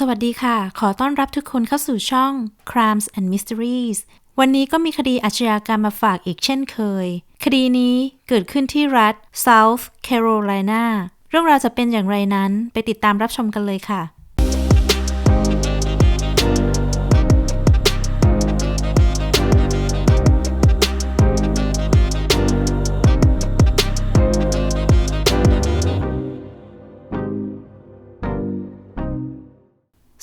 สวัสดีค่ะ ขอต้อนรับทุกคนเข้าสู่ช่อง Crimes and Mysteries วันนี้ก็มีคดีอาชญากรรมมาฝากอีกเช่นเคย คดีนี้เกิดขึ้นที่รัฐ South Carolina เรื่องราวจะเป็นอย่างไรนั้นไปติดตามรับชมกันเลยค่ะ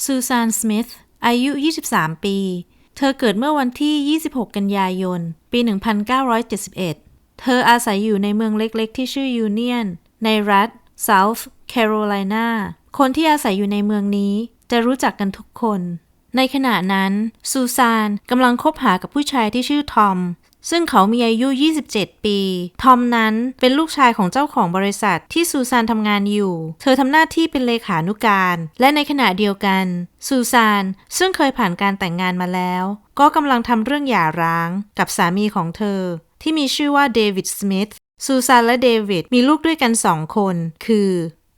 ซูซานสมิธอายุ 23 ปี เธอเกิดเมื่อวันที่ 26 กันยายน ปี 1971 เธออาศัยอยู่ในเมืองเล็กๆ ที่ชื่อยูเนียน ในรัฐ South Carolina คนที่อาศัยอยู่ในเมืองนี้จะรู้จักกันทุกคน ในขณะนั้น ซูซานกำลังคบหากับผู้ชายที่ชื่อทอม ซึ่งเขามีอายุ 27 ปี ทอมนั้นเป็นลูกชายของเจ้าของบริษัทที่ซูซานทำงานอยู่ เธอทำหน้าที่เป็นเลขานุการ และในขณะเดียวกัน ซูซานซึ่งเคยผ่านการแต่งงานมาแล้ว ก็กำลังทำเรื่องหย่าร้างกับสามีของเธอ ที่มีชื่อว่าเดวิดสมิธซูซานและเดวิดมีลูกด้วยกันสองคน คือ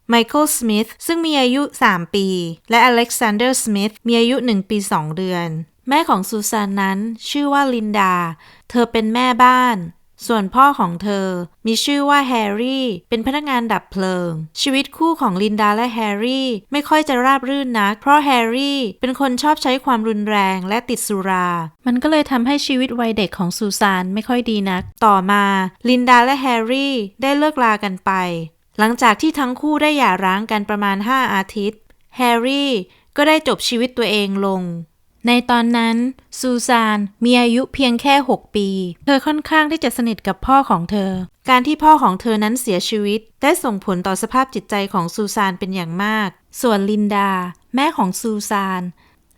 ไมเคิลสมิธซึ่งมีอายุ 3 ปี และอเล็กซานเดอร์สมิธมีอายุ 1 ปี 2 เดือน แม่ของซูซานนั้นชื่อว่าลินดา เธอเป็นแม่บ้าน ส่วนพ่อของเธอมีชื่อว่าแฮร์รี่ เป็นพนักงานดับเพลิง ชีวิตคู่ของลินดาและแฮร์รี่ไม่ค่อยจะราบรื่นนัก เพราะแฮร์รี่เป็นคนชอบใช้ความรุนแรงและติดสุรา มันก็เลยทำให้ชีวิตวัยเด็กของซูซานไม่ค่อยดีนัก ต่อมาลินดาและแฮร์รี่ได้เลิกลากันไป หลังจากที่ทั้งคู่ได้หย่าร้างกันประมาณ 5 อาทิตย์ แฮร์รี่ก็ได้จบชีวิตตัวเองลง ในตอนนั้น ซูซานมีอายุเพียงแค่ 6 ปี เธอค่อนข้างที่จะสนิทกับพ่อของเธอ การที่พ่อของเธอนั้นเสียชีวิต ได้ส่งผลต่อสภาพจิตใจของซูซานเป็นอย่างมาก ส่วนลินดา แม่ของซูซาน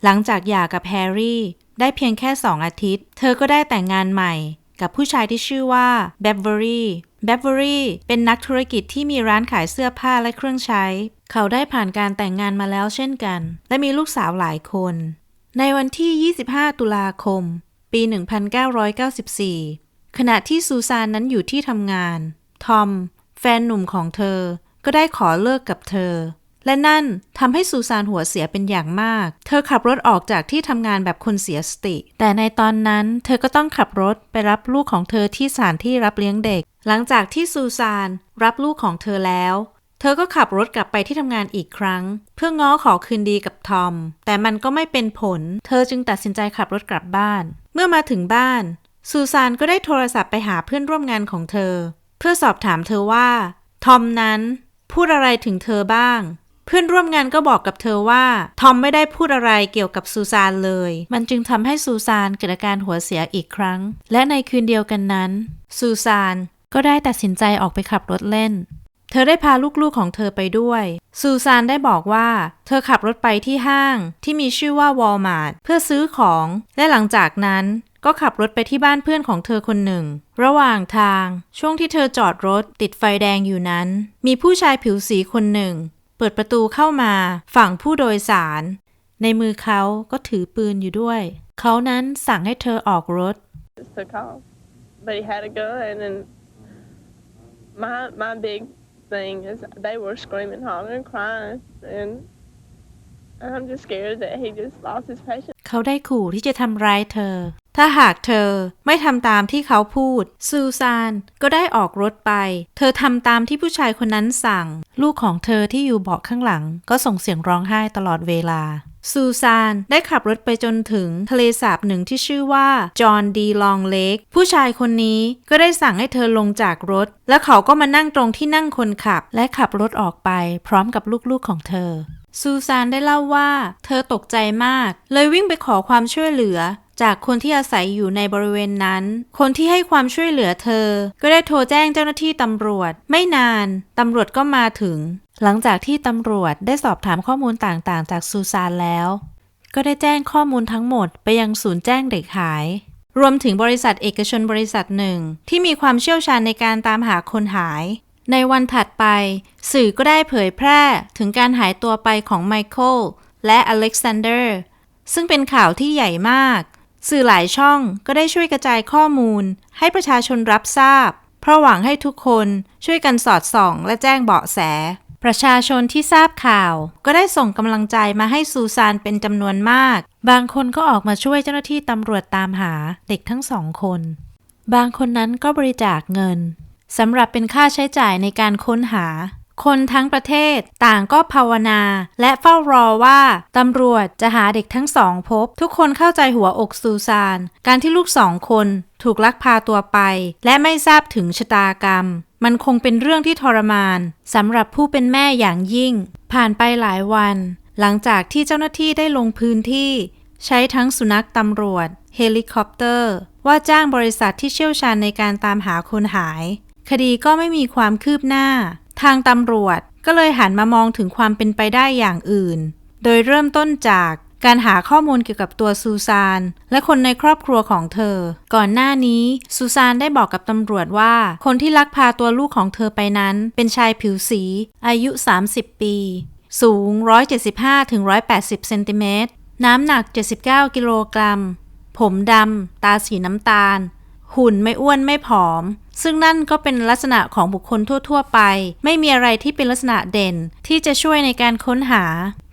หลังจากหย่ากับแฮร์รี่ ได้เพียงแค่สองอาทิตย์ เธอก็ได้แต่งงานใหม่ กับผู้ชายที่ชื่อว่าแบเวอรี่แบเวอรี่เป็นนักธุรกิจที่มีร้านขายเสื้อผ้าและเครื่องใช้ เขาได้ผ่านการแต่งงานมาแล้วเช่นกัน และมีลูกสาวหลายคน ในวันที่ 25 ตุลาคม ปี 1994 ขณะที่ซูซานนั้นอยู่ที่ทำงาน ทอม แฟนหนุ่มของเธอ ก็ได้ขอเลิกกับเธอ และนั่นทำให้ซูซานหัวเสียเป็นอย่างมาก เธอขับรถออกจากที่ทำงานแบบคนเสียสติ แต่ในตอนนั้นเธอก็ต้องขับรถไปรับลูกของเธอที่สถานที่รับเลี้ยงเด็ก หลังจากที่ซูซานรับลูกของเธอแล้ว เธอก็ขับรถกลับไปที่ทำงานอีกครั้ง เพื่อง้อขอคืนดีกับทอม แต่มันก็ไม่เป็นผล เธอจึงตัดสินใจขับรถกลับบ้าน เมื่อมาถึงบ้าน ซูซานก็ได้โทรศัพท์ไปหาเพื่อนร่วมงานของเธอ เพื่อสอบถามเธอว่า ทอมนั้นพูดอะไรถึงเธอบ้าง เพื่อนร่วมงานก็บอกกับเธอว่า ทอมไม่ได้พูดอะไรเกี่ยวกับซูซานเลย มันจึงทำให้ซูซานเกิดอาการหัวเสียอีกครั้ง และในคืนเดียวกันนั้น ซูซานก็ได้ตัดสินใจออกไปขับรถเล่น เธอได้พาลูกๆของเธอไปด้วย ซูซานได้บอกว่า เธอขับรถไปที่ห้างที่มีชื่อว่าวอลมาร์ทเพื่อซื้อของ และหลังจากนั้นก็ขับรถไปที่บ้านเพื่อนของเธอคนหนึ่ง ระหว่างทาง ช่วงที่เธอจอดรถติดไฟแดงอยู่นั้น มีผู้ชายผิวสีคนหนึ่ง เปิดประตูเข้ามาฝั่งผู้โดยสาร ในมือเขาก็ถือปืนอยู่ด้วย เขานั้นสั่งให้เธอออกรถ took off. but he had a gun, and my my big thing is they were screaming, hollering, crying, and I'm just scared that he just lost his patience. เขาได้ขู่ที่จะทำร้ายเธอ ถ้าหากเธอไม่ทำตามที่เขาพูด ซูซานก็ได้ออกรถไป เธอทำตามที่ผู้ชายคนนั้นสั่ง ลูกของเธอที่อยู่เบาะข้างหลัง ก็ส่งเสียงร้องไห้ตลอดเวลาซูซานได้ขับรถไปจนถึงทะเลสาบหนึ่งที่ชื่อว่า จอห์นดีลองเลกผู้ชายคนนี้ก็ได้สั่งให้เธอลงจากรถ และเขาก็มานั่งตรงที่นั่งคนขับ และขับรถออกไปพร้อมกับลูกๆของเธอ ซูซานได้เล่าว่า เธอตกใจมาก เลยวิ่งไปขอความช่วยเหลือ จากคนที่อาศัยอยู่ในบริเวณนั้น คนที่ให้ความช่วยเหลือเธอ ก็ได้โทรแจ้งเจ้าหน้าที่ตำรวจ ไม่นานตำรวจก็มาถึง หลังจากที่ตำรวจได้สอบถามข้อมูลต่างๆ จากซูซานแล้ว ก็ได้แจ้งข้อมูลทั้งหมดไปยังศูนย์แจ้งเด็กหายรวมถึงบริษัทเอกชนบริษัทหนึ่ง ที่มีความเชี่ยวชาญในการตามหาคนหาย ในวันถัดไป สื่อก็ได้เผยแพร่ถึงการหายตัวไปของไมเคิลและอเล็กซานเดอร์ ซึ่งเป็นข่าวที่ใหญ่มาก สื่อหลายช่องก็ได้ช่วยกระจายข้อมูล ให้ประชาชนรับทราบ เพราะหวังให้ทุกคนช่วยกันสอดส่อง และแจ้งเบาะแส ประชาชนที่ทราบข่าว ก็ได้ส่งกำลังใจมาให้ซูซานเป็นจำนวนมาก บางคนก็ออกมาช่วยเจ้าหน้าที่ตำรวจตามหาเด็กทั้งสองคน บางคนนั้นก็บริจาคเงินสำหรับเป็นค่าใช้จ่ายในการค้นหา คนทั้งประเทศต่างก็ภาวนา และเฝ้ารอว่าตำรวจจะหาเด็กทั้งสองพบ ทุกคนเข้าใจหัวอกซูซาน การที่ลูกสองคนถูกลักพาตัวไป และไม่ทราบถึงชะตากรรม มันคงเป็นเรื่องที่ทรมานสำหรับผู้เป็นแม่อย่างยิ่ง ผ่านไปหลายวัน หลังจากที่เจ้าหน้าที่ได้ลงพื้นที่ ใช้ทั้งสุนัขตำรวจ เฮลิคอปเตอร์ ว่าจ้างบริษัทที่เชี่ยวชาญในการตามหาคนหาย คดีก็ไม่มีความคืบหน้า ทางตำรวจก็เลยหันมามองถึงความเป็นไปได้อย่างอื่น โดยเริ่มต้นจากการหาข้อมูลเกี่ยวกับตัวซูซาน และคนในครอบครัวของเธอ ก่อนหน้านี้ซูซานได้บอกกับตำรวจว่า คนที่ลักพาตัวลูกของเธอไปนั้น เป็นชายผิวสี อายุ 30 ปี สูง 175-180เซนติเมตรน้ำหนัก 79 กิโลกรัม ผมดำ ตาสีน้ำตาล หุ่นไม่อ้วนไม่ผอม ซึ่งนั่นก็เป็นลักษณะของบุคคลทั่ว ๆ ไป ไม่มีอะไรที่เป็นลักษณะเด่น ที่จะช่วยในการค้นหา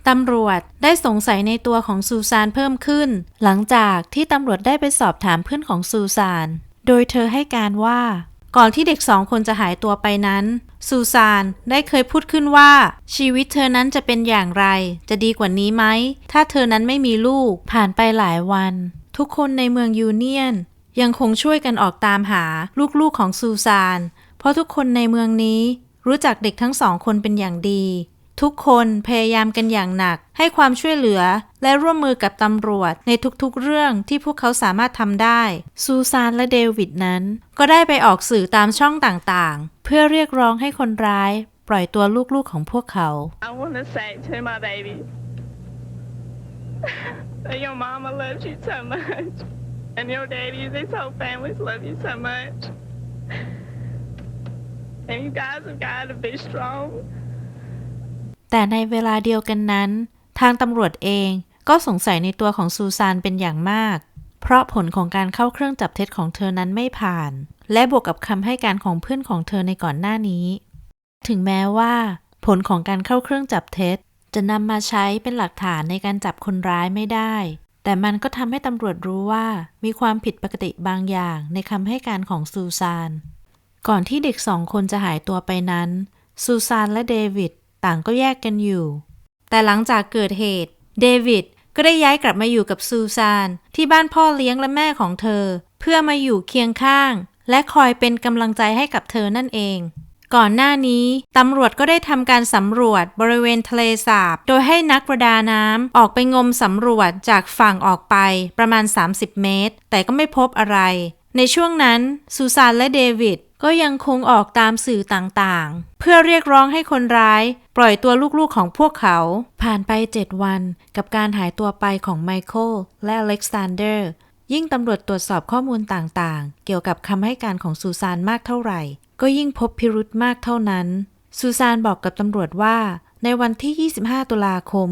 ตำรวจได้สงสัยในตัวของซูซานเพิ่มขึ้น หลังจากที่ตำรวจได้ไปสอบถามเพื่อนของซูซาน โดยเธอให้การว่า ก่อนที่เด็กสองคนจะหายตัวไปนั้น ซูซานได้เคยพูดขึ้นว่า ชีวิตเธอนั้นจะเป็นอย่างไร จะดีกว่านี้ไหม ถ้าเธอนั้นไม่มีลูกผ่านไปหลายวัน ทุกคนในเมืองยูเนียน ยังคงช่วยกันออกตามหาลูกๆของซูซาน เพราะทุกคนในเมืองนี้รู้จักเด็กทั้งสองคนเป็นอย่างดี ทุกคนพยายามกันอย่างหนัก ให้ความช่วยเหลือและร่วมมือกับตำรวจในทุกๆเรื่องที่พวกเขาสามารถทำได้ ซูซานและเดวิดนั้น ก็ได้ไปออกสื่อตามช่องต่างๆ เพื่อเรียกร้องให้คนร้ายปล่อยตัวลูกๆของพวกเขา I want to say to my baby that your mama loves you so much, and your daddy, this whole families love you so much, and you guys have got to be strong. แต่ในเวลาเดียวกันนั้น ทางตำรวจเองก็สงสัยในตัวของซูซานเป็นอย่างมาก เพราะผลของการเข้าเครื่องจับเท็จของเธอนั้นไม่ผ่าน และบวกกับคำให้การของเพื่อนของเธอในก่อนหน้านี้ ถึงแม้ว่า ผลของการเข้าเครื่องจับเท็จ จะนำมาใช้เป็นหลักฐานในการจับคนร้ายไม่ได้ แต่มันก็ทำให้ตำรวจรู้ว่ามีความผิดปกติบางอย่างในคำให้การของซูซาน ก่อนที่เด็กสองคนจะหายตัวไปนั้น ซูซานและเดวิดต่างก็แยกกันอยู่ แต่หลังจากเกิดเหตุ เดวิดก็ได้ย้ายกลับมาอยู่กับซูซาน ที่บ้านพ่อเลี้ยงและแม่ของเธอ เพื่อมาอยู่เคียงข้าง และคอยเป็นกำลังใจให้กับเธอนั่นเอง ก่อนหน้านี้ตำรวจก็ได้ทำการสำรวจบริเวณทะเลสาบ โดยให้นักประดาน้ำออกไปงมสำรวจจากฝั่งออกไปประมาณ 30 เมตร แต่ก็ไม่พบอะไร ในช่วงนั้นซูซานและเดวิดก็ยังคงออกตามสื่อต่างๆ เพื่อเรียกร้องให้คนร้าย ปล่อยตัวลูกๆของพวกเขา ผ่านไป7วันกับการหายตัวไปของไมเคิลและอเล็กซานเดอร์ ยิ่งตำรวจตรวจสอบข้อมูลต่างๆ เกี่ยวกับคำให้การของซูซานมากเท่าไหร่ ก็ยิ่งพบพิรุธมากเท่านั้น ซูซานบอกกับตำรวจว่า ในวันที่ 25 ตุลาคม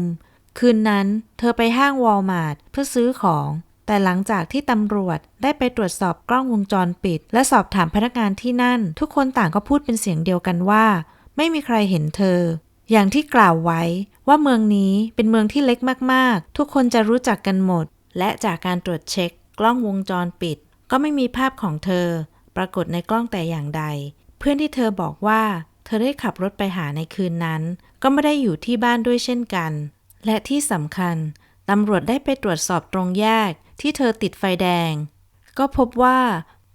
คืนนั้นเธอไปห้างวอลมาร์ทเพื่อซื้อของ แต่หลังจากที่ตำรวจได้ไปตรวจสอบกล้องวงจรปิด และสอบถามพนักงานที่นั่น ทุกคนต่างก็พูดเป็นเสียงเดียวกันว่า ไม่มีใครเห็นเธอ อย่างที่กล่าวไว้ว่าเมืองนี้เป็นเมืองที่เล็กมากๆ ทุกคนจะรู้จักกันหมด และจากการตรวจเช็ค กล้องวงจรปิด ก็ไม่มีภาพของเธอ ปรากฏในกล้องแต่อย่างใด เพื่อนที่เธอบอกว่า เธอได้ขับรถไปหาในคืนนั้น ก็ไม่ได้อยู่ที่บ้านด้วยเช่นกัน และที่สำคัญตำรวจได้ไปตรวจสอบตรงแยกที่เธอติดไฟแดง ก็พบว่า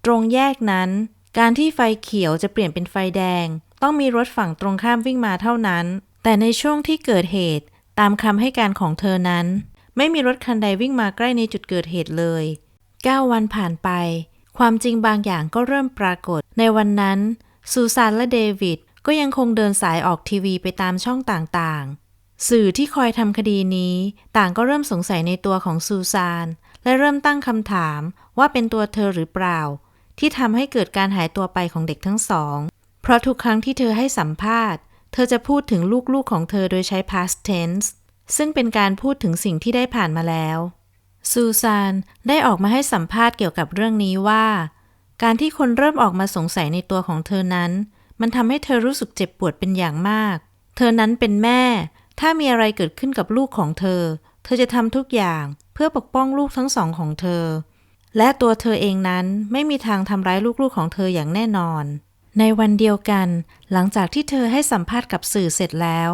ตรงแยกนั้น การที่ไฟเขียวจะเปลี่ยนเป็นไฟแดง ต้องมีรถฝั่งตรงข้ามวิ่งมาเท่านั้น แต่ในช่วงที่เกิดเหตุตามคำให้การของเธอนั้น ไม่มีรถคันใดวิ่งมาใกล้ในจุดเกิดเหตุเลย 9 วันผ่านไป ความจริงบางอย่างก็เริ่มปรากฏ ในวันนั้นซูซานและเดวิดก็ยังคงเดินสายออกทีวีไปตามช่องต่างๆ สื่อที่คอยทำคดีนี้ ต่างก็เริ่มสงสัยในตัวของซูซาน และเริ่มตั้งคำถามว่าเป็นตัวเธอหรือเปล่า ที่ทำให้เกิดการหายตัวไปของเด็กทั้งสอง เพราะทุกครั้งที่เธอให้สัมภาษณ์ เธอจะพูดถึงลูกๆของเธอโดยใช้ past tense ซึ่งเป็นการพูดถึงสิ่งที่ได้ผ่านมาแล้ว ซูซานได้ออกมาให้สัมภาษณ์เกี่ยวกับเรื่องนี้ว่า การที่คนเริ่มออกมาสงสัยในตัวของเธอนั้น มันทำให้เธอรู้สึกเจ็บปวดเป็นอย่างมาก เธอนั้นเป็นแม่ ถ้ามีอะไรเกิดขึ้นกับลูกของเธอ เธอจะทำทุกอย่างเพื่อปกป้องลูกทั้งสองของเธอ และตัวเธอเองนั้นไม่มีทางทำร้ายลูกๆของเธออย่างแน่นอน ในวันเดียวกัน หลังจากที่เธอให้สัมภาษณ์กับสื่อเสร็จแล้ว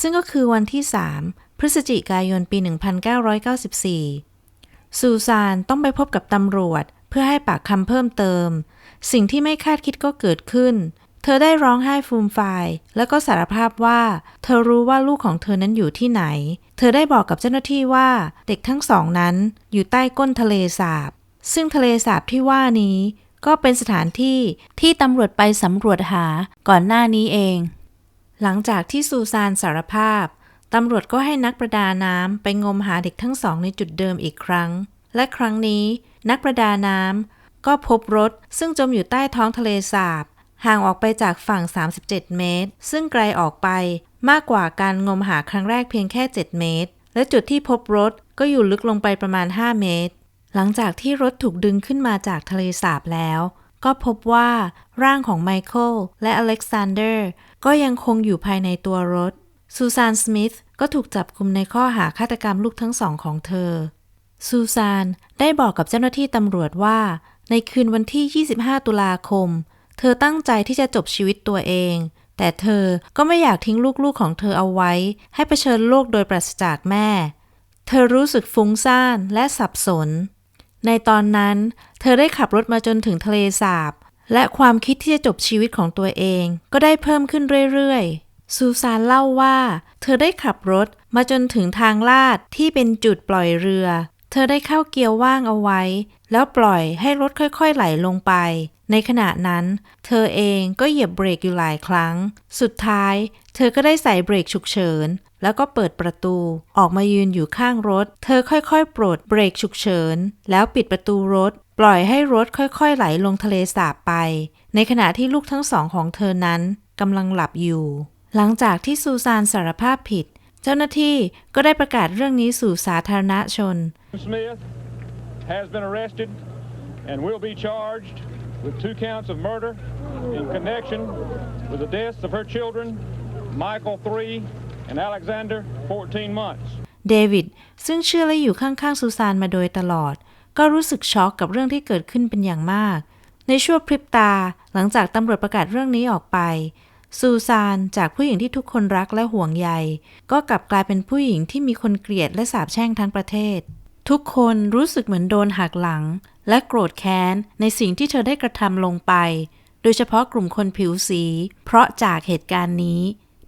ซึ่งก็คือวันที่ 3 พฤศจิกายนปี 1994 ซูซานต้องไปพบกับตำรวจ เพื่อให้ปากคำเพิ่มเติม สิ่งที่ไม่คาดคิดก็เกิดขึ้น เธอได้ร้องไห้ฟูมฟายแล้วก็สารภาพว่า เธอรู้ว่าลูกของเธอนั้นอยู่ที่ไหน เธอได้บอกกับเจ้าหน้าที่ว่าเด็กทั้งสองนั้นอยู่ใต้ก้นทะเลสาบ ซึ่งทะเลสาบที่ว่านี้ก็เป็นสถานที่ที่ตำรวจไปสำรวจหาก่อนหน้านี้เอง หลังจากที่ซูซานสารภาพ ตำรวจก็ให้นักประดาน้ำไปงมหาเด็กทั้งสองในจุดเดิมอีกครั้ง และครั้งนี้นักประดาน้ำก็พบรถซึ่งจมอยู่ใต้ท้องทะเลสาบ ห่างออกไปจากฝั่ง 37 เมตร ซึ่งไกลออกไปมากกว่าการงมหาครั้งแรกเพียงแค่ 7 เมตร และจุดที่พบรถก็อยู่ลึกลงไปประมาณ 5 เมตร หลังจากที่รถถูกดึงขึ้นมาจากทะเลสาบแล้ว ก็พบว่าร่างของไมเคิลและอเล็กซานเดอร์ก็ยังคงอยู่ภายในตัวรถ ซูซาน สมิธก็ถูกจับกุมในข้อหาฆาตกรรมลูกทั้งสองของเธอ ซูซานได้บอกกับเจ้าหน้าที่ตำรวจว่า ในคืนวันที่ 25 ตุลาคม เธอตั้งใจที่จะจบชีวิตตัวเอง แต่เธอก็ไม่อยากทิ้งลูกๆของเธอเอาไว้ ให้เผชิญโลกโดยปราศจากแม่ เธอรู้สึกฟุ้งซ่านและสับสน ในตอนนั้น เธอได้ขับรถมาจนถึงทะเลสาบ และความคิดที่จะจบชีวิตของตัวเอง ก็ได้เพิ่มขึ้นเรื่อยๆ ซูซานเล่าว่า เธอได้ขับรถมาจนถึงทางลาดที่เป็นจุดปล่อยเรือ เธอได้เข้าเกียร์ว่างเอาไว้ แล้วปล่อยให้รถค่อยๆไหลลงไป ในขณะนั้น เธอเองก็เหยียบเบรกอยู่หลายครั้ง สุดท้าย เธอก็ได้ใส่เบรกฉุกเฉิน แล้วก็เปิดประตู ออกมายืนอยู่ข้างรถ เธอค่อยๆ ปลดเบรกฉุกเฉิน แล้วปิดประตูรถ ปล่อยให้รถค่อยๆ ไหลลงทะเลสาบไป ในขณะที่ลูกทั้งสองของเธอนั้นกำลังหลับอยู่ หลังจากที่ซูซานสารภาพผิด เจ้าหน้าที่ก็ได้ประกาศเรื่องนี้สู่สาธารณชน Smith has been arrested and will be charged with two counts of murder in connection with the deaths of her children, Michael, three, and Alexander, 14 months. เดวิดซึ่งเชื่อและอยู่ข้างๆซูซานมาโดยตลอด ก็รู้สึกช็อกกับเรื่องที่เกิดขึ้นเป็นอย่างมาก ในชั่วพริบตา หลังจากตำรวจประกาศเรื่องนี้ออกไป ซูซานจากผู้หญิงที่ทุกคนรักและห่วงใย ก็กลับกลายเป็นผู้หญิงที่มีคนเกลียดและสาปแช่งทั้งประเทศ ทุกคนรู้สึกเหมือนโดนหักหลัง และโกรธแค้นในสิ่งที่เธอได้กระทำลงไป โดยเฉพาะกลุ่มคนผิวสี เพราะจากเหตุการณ์นี้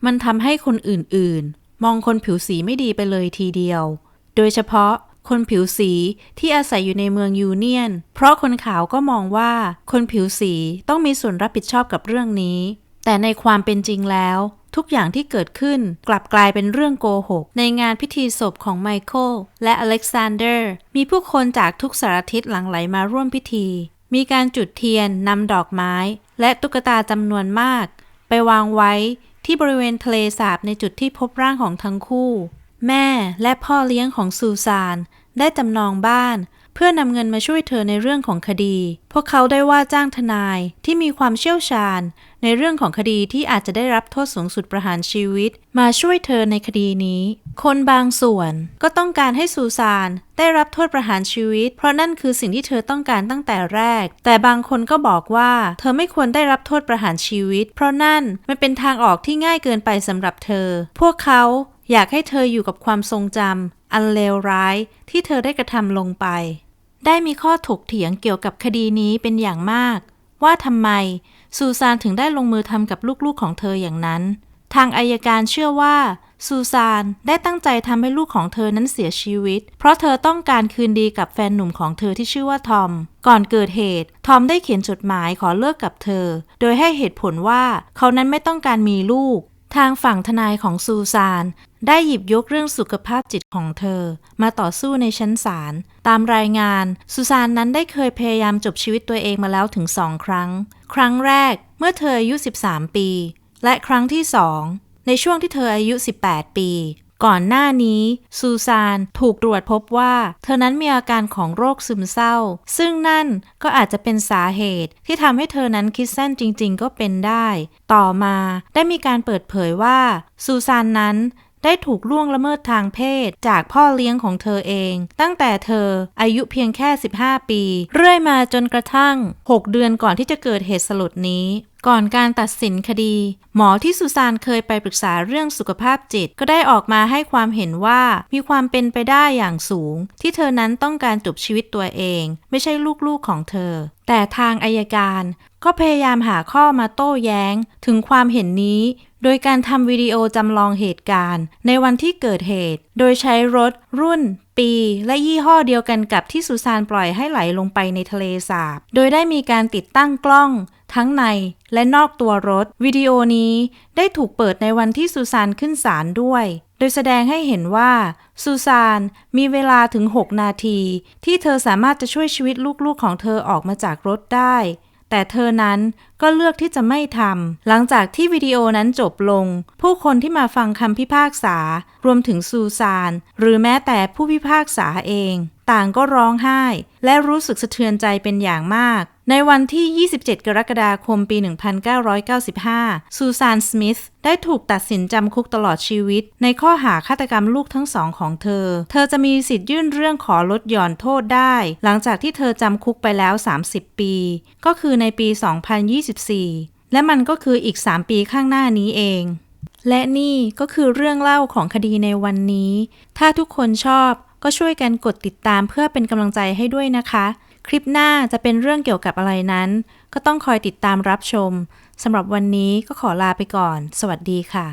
มันทำให้คนอื่นๆ มองคนผิวสีไม่ดีไปเลยทีเดียว โดยเฉพาะคนผิวสีที่อาศัยอยู่ในเมืองยูเนียน เพราะคนขาวก็มองว่าคนผิวสีต้องมีส่วนรับผิดชอบกับเรื่องนี้ แต่ในความเป็นจริงแล้ว ทุกอย่างที่เกิดขึ้นกลับกลายเป็นเรื่องโกหก ในงานพิธีศพของไมเคิลและอเล็กซานเดอร์ มีผู้คนจากทุกสารทิศหลั่งไหลมาร่วมพิธี มีการจุดเทียนนำดอกไม้ และตุ๊กตาจำนวนมาก ไปวางไว้ที่บริเวณทะเลสาบในจุดที่พบร่างของทั้งคู่ แม่และพ่อเลี้ยงของซูซาน ได้จำนองบ้านเพื่อนำเงินมาช่วยเธอในเรื่องของคดี พวกเขาได้ว่าจ้างทนายที่มีความเชี่ยวชาญ ในเรื่องของคดีที่อาจจะได้รับโทษสูงสุดประหารชีวิต มาช่วยเธอในคดีนี้ คนบางส่วนก็ต้องการให้ซูซานได้รับโทษประหารชีวิต เพราะนั่นคือสิ่งที่เธอต้องการตั้งแต่แรก แต่บางคนก็บอกว่า เธอไม่ควรได้รับโทษประหารชีวิต เพราะนั่นมันเป็นทางออกที่ง่ายเกินไปสำหรับเธอ พวกเขาอยากให้เธออยู่กับความทรงจำอันเลวร้ายที่เธอได้กระทำลงไป ได้มีข้อถกเถียงเกี่ยวกับคดีนี้เป็นอย่างมาก ว่าทำไม ซูซานถึงได้ลงมือทำกับลูกๆของเธออย่างนั้น ทางอายการเชื่อว่า ซูซานได้ตั้งใจทำให้ลูกของเธอนั้นเสียชีวิต เพราะเธอต้องการคืนดีกับแฟนหนุ่มของเธอที่ชื่อว่าทอม ก่อนเกิดเหตุ ทอมได้เขียนจดหมายขอเลิกกับเธอ โดยให้เหตุผลว่าเขานั้นไม่ต้องการมีลูก ทางฝั่งทนายของซูซาน ได้หยิบยกเรื่องสุขภาพจิตของเธอ มาต่อสู้ในชั้นศาล ตามรายงานซูซานนั้นได้เคยพยายามจบชีวิตตัวเองมาแล้วถึงสองครั้ง ครั้งแรกเมื่อเธออายุ 13 ปี และครั้งที่สองในช่วงที่เธออายุ 18 ปี ก่อนหน้านี้ ซูซานถูกตรวจพบว่า เธอนั้นมีอาการของโรคซึมเศร้า ซึ่งนั่นก็อาจจะเป็นสาเหตุที่ทำให้เธอนั้นคิดสั้นจริง ๆ ก็เป็นได้ ต่อมาได้มีการเปิดเผยว่า ซูซานนั้น ได้ถูกล่วงละเมิดทางเพศ จากพ่อเลี้ยงของเธอเอง ตั้งแต่เธออายุเพียงแค่ 15 ปี เรื่อยมาจนกระทั่ง 6 เดือนก่อนที่จะเกิดเหตุสลดนี้ ก่อนการตัดสินคดี หมอที่สุซานเคยไปปรึกษาเรื่องสุขภาพจิต ก็ได้ออกมาให้ความเห็นว่ามีความเป็นไปได้อย่างสูง ที่เธอนั้นต้องการจบชีวิตตัวเอง ไม่ใช่ลูกๆของเธอ แต่ทางอายการก็พยายามหาข้อมาโต้แย้งถึงความเห็นนี้ โดยการทำวิดีโอจำลองเหตุการณ์ ในวันที่เกิดเหตุ โดยใช้รถรุ่น ปี และยี่ห้อเดียวกันกับที่สุสานปล่อยให้ไหลลงไปในทะเลสาบ โดยได้มีการติดตั้งกล้อง ทั้งในและนอกตัวรถ วิดีโอนี้ได้ถูกเปิดในวันที่สุสานขึ้นศาลด้วย โดยแสดงให้เห็นว่าสุซานมีเวลาถึง 6 นาที ที่เธอสามารถจะช่วยชีวิตลูกๆของเธอออกมาจากรถได้ แต่เธอนั้นก็เลือกที่จะไม่ทำหลังจากที่วิดีโอนั้นจบลง ผู้คนที่มาฟังคำพิพากษา รวมถึงซูซาน หรือแม้แต่ผู้พิพากษาเอง ต่างก็ร้องไห้ และรู้สึกสะเทือนใจเป็นอย่างมาก ในวันที่ 27 กรกฎาคม ปี 1995 ซูซาน สมิธ ได้ถูกตัดสินจำคุกตลอดชีวิต ในข้อหาฆาตกรรมลูกทั้งสองของเธอ เธอจะมีสิทธิ์ยื่นเรื่องขอลดหย่อนโทษได้ หลังจากที่เธอจำคุกไปแล้ว 30 ปี ก็คือในปี 2024 และมันก็คืออีก 3 ปีข้างหน้านี้เอง และนี่ก็คือเรื่องเล่าของคดีในวันนี้ ถ้าทุกคนชอบก็ช่วยกันกดติดตามเพื่อเป็นกำลังใจให้ด้วยนะคะ คลิปหน้าจะเป็นเรื่องเกี่ยวกับอะไรนั้น ก็ต้องคอยติดตามรับชมสำหรับวันนี้ก็ขอลาไปก่อน สวัสดีค่ะ